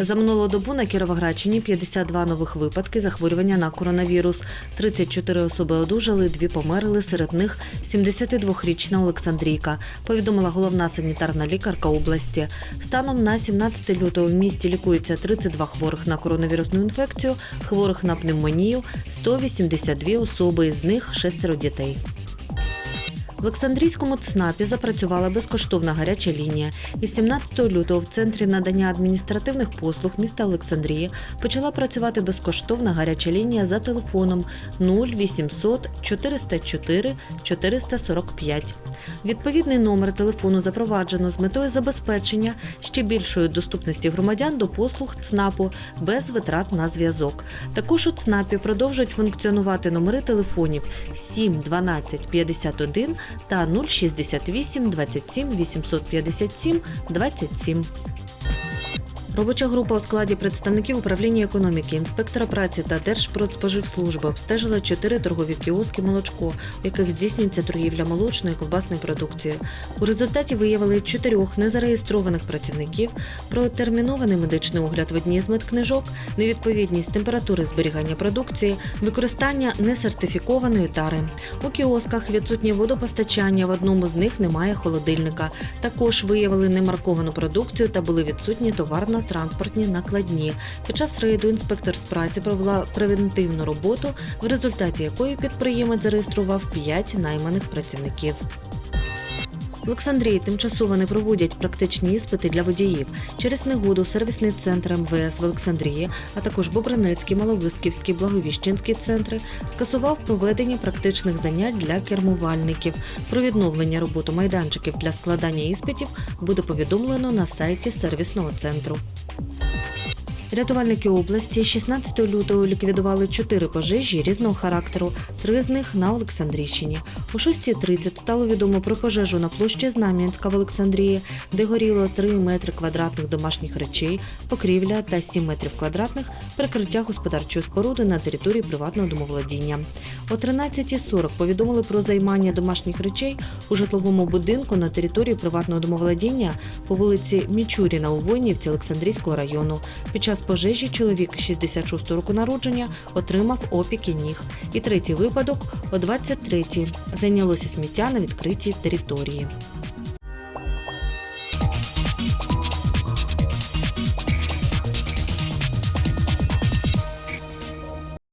За минулу добу на Кіровоградщині 52 нових випадки захворювання на коронавірус. 34 особи одужали, дві померли, серед них 72-річна Олександрійка, повідомила головна санітарна лікарка області. Станом на 17 лютого в місті лікується 32 хворих на коронавірусну інфекцію, хворих на пневмонію, 182 особи, з них шестеро дітей. В Олександрійському ЦНАПі запрацювала безкоштовна гаряча лінія. Із 17 лютого в центрі надання адміністративних послуг міста Олександрії почала працювати безкоштовна гаряча лінія за телефоном 0800 404 445. Відповідний номер телефону запроваджено з метою забезпечення ще більшої доступності громадян до послуг ЦНАПу без витрат на зв'язок. Також у ЦНАПі продовжують функціонувати номери телефонів 7 12 51 та 068 27 857 27. Робоча група у складі представників управління економіки, інспектора праці та Держпродспоживслужби обстежила чотири торгові кіоски молочко, у яких здійснюється торгівля молочною і ковбасною продукцією. У результаті виявили чотирьох незареєстрованих працівників, протермінований медичний огляд в одній з медкнижок, невідповідність температури зберігання продукції, використання несертифікованої тари. У кіосках відсутнє водопостачання, в одному з них немає холодильника. Також виявили немарковану продукцію та були відсутні товарно-транспортні накладні. Під час рейду інспектор з праці провела превентивну роботу, в результаті якої підприємець зареєстрував 5 найманих працівників. В Олександрії тимчасово не проводять практичні іспити для водіїв. Через негоду сервісний центр МВС в Олександрії, а також Бобринецький, Маловисківський, Благовіщенський центри скасував проведення практичних занять для кермувальників. Про відновлення роботи майданчиків для складання іспитів буде повідомлено на сайті сервісного центру. Рятувальники області 16 лютого ліквідували чотири пожежі різного характеру, три з них на Олександрійщині. О 6.30 стало відомо про пожежу на площі Знам'янська в Олександрії, де горіло 3 метри квадратних домашніх речей, покрівля та 7 метрів квадратних прикриття господарчої споруди на території приватного домоволодіння. О 13.40 повідомили про займання домашніх речей у житловому будинку на території приватного домоволодіння по вулиці Мічуріна у Войнівці Олександрійського району. Під час пожежі чоловік 66 року народження отримав опіки ніг. І третій випадок о 23-й зайнялося сміття на відкритій території.